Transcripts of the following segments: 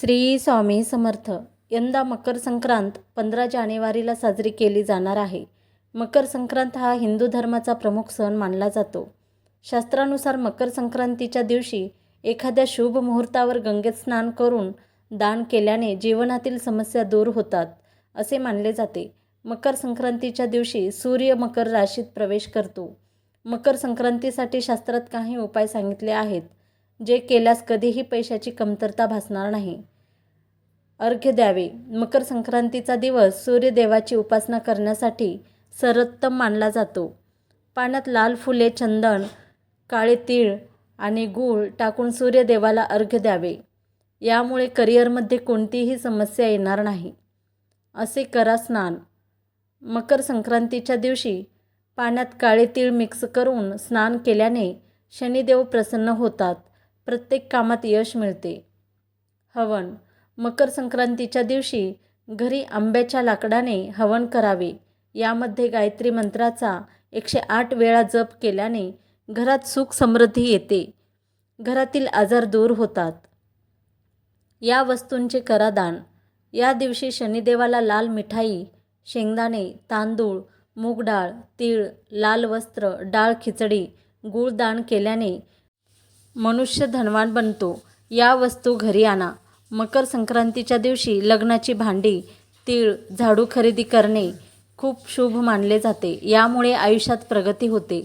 श्री स्वामी समर्थ. यंदा मकर संक्रांत पंधरा जानेवारीला साजरी केली जाणार आहे. मकर संक्रांत हा हिंदू धर्माचा प्रमुख सण मानला जातो. शास्त्रानुसार मकर संक्रांतीच्या दिवशी एखाद्या शुभ मुहूर्तावर गंगेत स्नान करून दान केल्याने जीवनातील समस्या दूर होतात असे मानले जाते. मकर संक्रांतीच्या दिवशी सूर्य मकर राशीत प्रवेश करतो. मकर संक्रांतीसाठी शास्त्रात काही उपाय सांगितले आहेत. जे केल्यास कधीही पैशाची कमतरता भासणार नाही. अर्घ्य द्यावे. मकर संक्रांतीचा दिवस सूर्यदेवाची उपासना करण्यासाठी सर्वोत्तम मानला जातो. पाण्यात लाल फुले चंदन काळे तीळ आणि गूळ टाकून सूर्यदेवाला अर्घ्य द्यावे. यामुळे करिअरमध्ये कोणतीही समस्या येणार नाही. असे करा स्नान. मकर संक्रांतीच्या दिवशी पाण्यात काळे तीळ मिक्स करून स्नान केल्याने शनिदेव प्रसन्न होतात. प्रत्येक कामात यश मिळते. हवन. मकर संक्रांतीच्या दिवशी घरी आंब्याच्या लाकडाने हवन करावे. यामध्ये गायत्री मंत्राचा एकशे आठ वेळा जप केल्याने घरात सुख समृद्धी येते. घरातील आजार दूर होतात. या वस्तूंचे करादान. या दिवशी शनिदेवाला लाल मिठाई शेंगदाणे तांदूळ मूग डाळ तीळ लाल वस्त्र डाळ खिचडी गूळ दान केल्याने मनुष्य धनवान बनतो. या वस्तू घरी आणा. मकर संक्रांतीच्या दिवशी लग्नाची भांडी तीळ झाडू खरेदी करणे खूप शुभ मानले जाते. यामुळे आयुष्यात प्रगती होते.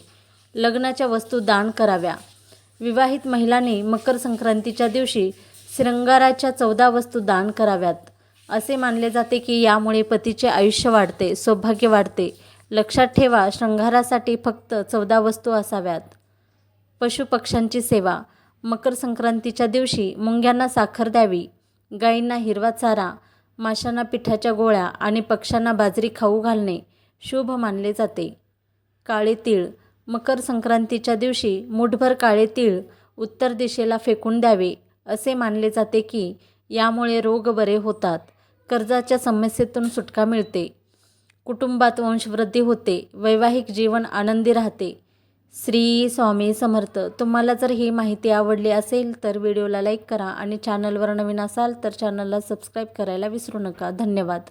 लग्नाच्या वस्तू दान कराव्या. विवाहित महिलांनी मकर संक्रांतीच्या दिवशी शृंगाराच्या चौदा वस्तू दान कराव्यात. असे मानले जाते की यामुळे पतीचे आयुष्य वाढते सौभाग्य वाढते. लक्षात ठेवा शृंगारासाठी फक्त चौदा वस्तू असाव्यात. पशुपक्ष्यांची सेवा. मकर संक्रांतीच्या दिवशी मुंग्यांना साखर द्यावी. गायींना हिरवा चारा माशांना पिठाच्या गोळ्या आणि पक्ष्यांना बाजरी खाऊ घालणे शुभ मानले जाते. काळे तीळ. मकर संक्रांतीच्या दिवशी मुठभर काळे तीळ उत्तर दिशेला फेकून द्यावे असे मानले जाते की यामुळे रोग बरे होतात. कर्जाच्या समस्येतून सुटका मिळते. कुटुंबात वंशवृद्धी होते. वैवाहिक जीवन आनंदी राहते. श्री स्वामी समर्थ. तुम्हाला जर ही माहिती आवडली असेल तर व्हिडिओला लाईक करा आणि चॅनलवर नवीन असाल तर चॅनलला सबस्क्राईब करायला विसरू नका. धन्यवाद.